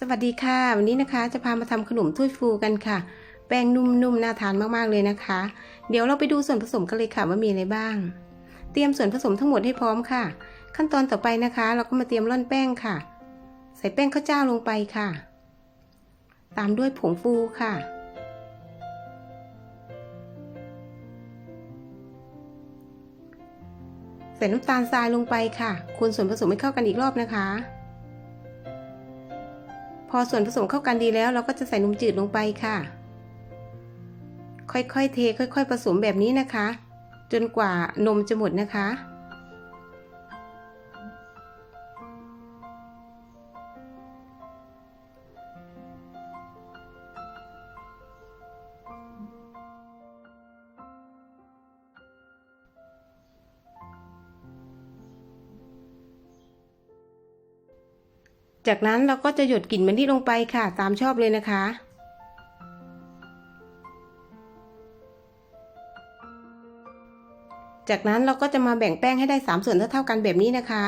สวัสดีค่ะ วันนี้นะคะจะพามาทำขนมถ้วยฟูกันค่ะ แป้งนุ่มๆน่าทานมากๆเลยนะคะ เดี๋ยวเราไปดูส่วนผสมกันเลยค่ะว่ามีอะไรบ้าง เตรียมส่วนผสมทั้งหมดให้พร้อมค่ะ ขั้นตอนต่อไปนะคะ เราก็มาเตรียมร่อนแป้งค่ะ ใส่แป้งข้าวเจ้าลงไปค่ะ ตามด้วยผงฟูค่ะ ใส่น้ำตาลทรายลงไปค่ะ คนส่วนผสมให้เข้ากันอีกรอบนะคะ อส่วนผสมเข้ากันดีแล้ว เราก็จะใส่นมจืดลงไปค่ะ ค่อยๆเท ค่อย ๆ ผสมแบบนี้นะคะ จนกว่านมจะหมดนะคะ จากนั้นเราก็จะหยดกลิ่นมันที่ลงไปค่ะ ตามชอบเลยนะคะ จากนั้นเราก็จะมาแบ่งแป้งให้ได้ 3 ส่วนเท่าๆกันแบบนี้นะคะ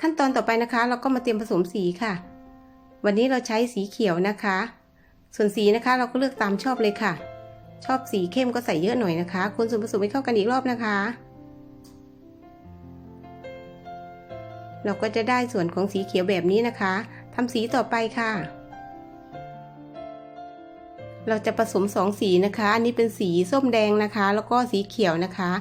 ขั้นตอนต่อไปนะคะ เราก็มาเตรียมผสมสีค่ะ วันนี้เราใช้สีเขียวนะคะ ส่วนสีนะคะเราก็เลือกตามชอบเลยค่ะ ชอบสีเข้มก็ใส่เยอะหน่อยนะคะ คนส่วนผสมให้เข้ากันอีกรอบนะคะ เราก็จะได้ส่วนของสีเขียวแบบนี้นะคะทำสีต่อไปค่ะ เราจะผสมสองสีนะคะ อันนี้เป็นสีส้มแดงนะคะ แล้วก็สีเขียวนะคะ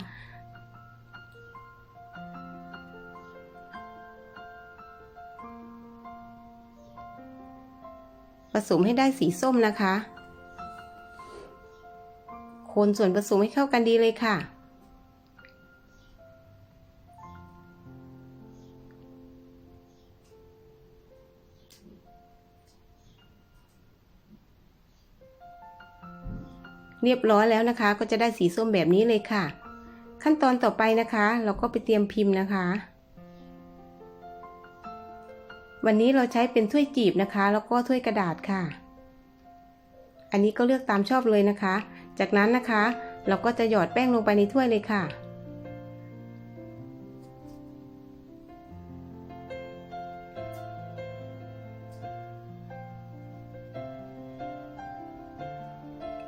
ผสมให้ได้สีส้มนะคะ คนส่วนผสมให้เข้ากันดีเลยค่ะ เรียบร้อยแล้วนะคะ ก็จะได้สีส้มแบบนี้เลยค่ะ ขั้นตอนต่อไปนะคะ เราก็ไปเตรียมพิมพ์นะคะ วันนี้เราใช้เป็นถ้วยจีบนะคะ แล้วก็ถ้วยกระดาษค่ะ อันนี้ก็เลือกตามชอบเลยนะคะ จากนั้นนะคะ เราก็จะหยอดแป้งลงไปในถ้วยเลยค่ะ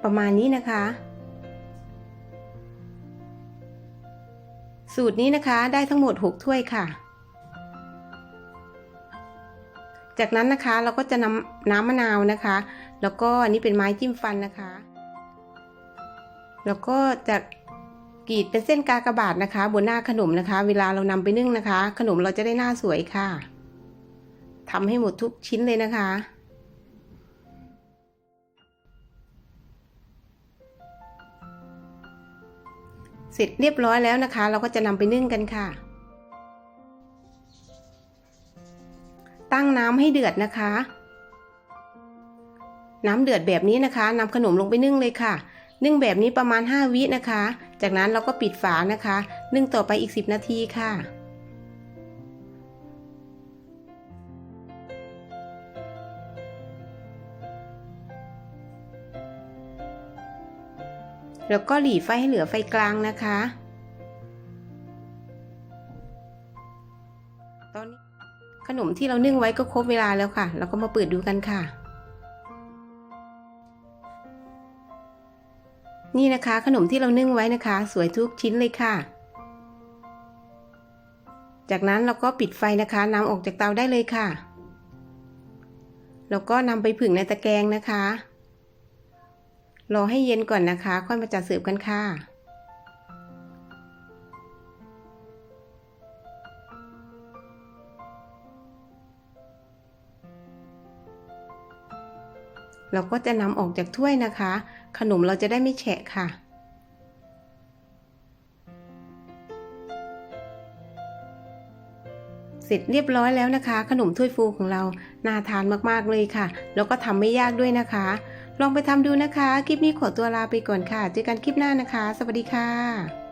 ประมาณนี้นะคะ สูตรนี้นะคะได้ทั้งหมด 6 ถ้วยค่ะ จากนั้นนะคะเราก็จะนำน้ำมะนาวนะคะ แล้วก็อันนี้เป็นไม้จิ้มฟันนะคะ แล้วก็จะกรีดเป็นเส้นกากบาทนะคะ บนหน้าขนมนะคะ เวลาเรานำไปนึ่งนะคะ ขนมเราจะได้หน้าสวยค่ะทำให้หมดทุกชิ้นเลยนะคะ เสร็จเรียบร้อยแล้วนะคะ เราก็จะนำไปนึ่งกันค่ะ ตั้งน้ำให้เดือดนะคะ น้ำเดือดแบบนี้นะคะนำขนมลงไปนึ่งเลยค่ะ นึ่งแบบนี้ประมาณ 5 วินะคะ จากนั้นเราก็ปิดฝานะคะ นึ่งต่อไปอีก 10 นาทีค่ะ แล้วก็หลีไฟให้เหลือไฟกลางนะคะ ตอนนี้ขนมที่เรานึ่งไว้ก็ครบเวลาแล้วค่ะ เราก็มาเปิดดูกันค่ะ นี่นะคะ ขนมที่เรานึ่งไว้นะคะ สวยทุกชิ้นเลยค่ะ จากนั้นเราก็ปิดไฟนะคะนำออกจากเตาได้เลยค่ะ แล้วก็นำไปผึ่งในตะแกรงนะคะ รอให้เย็นก่อนนะคะ ค่อยมาจัดเสิร์ฟกันค่ะ เราก็จะนำออกจากถ้วยนะคะ ขนมเราจะได้ไม่แฉะค่ะเสร็จเรียบร้อยแล้วนะคะ ขนมถ้วยฟูของเราน่าทานมากๆเลยค่ะ แล้วก็ทำไม่ยากด้วยนะคะ ลองไปทำดูนะคะ คลิปนี้ขอตัวลาไปก่อนค่ะ เจอกันคลิปหน้านะคะ สวัสดีค่ะ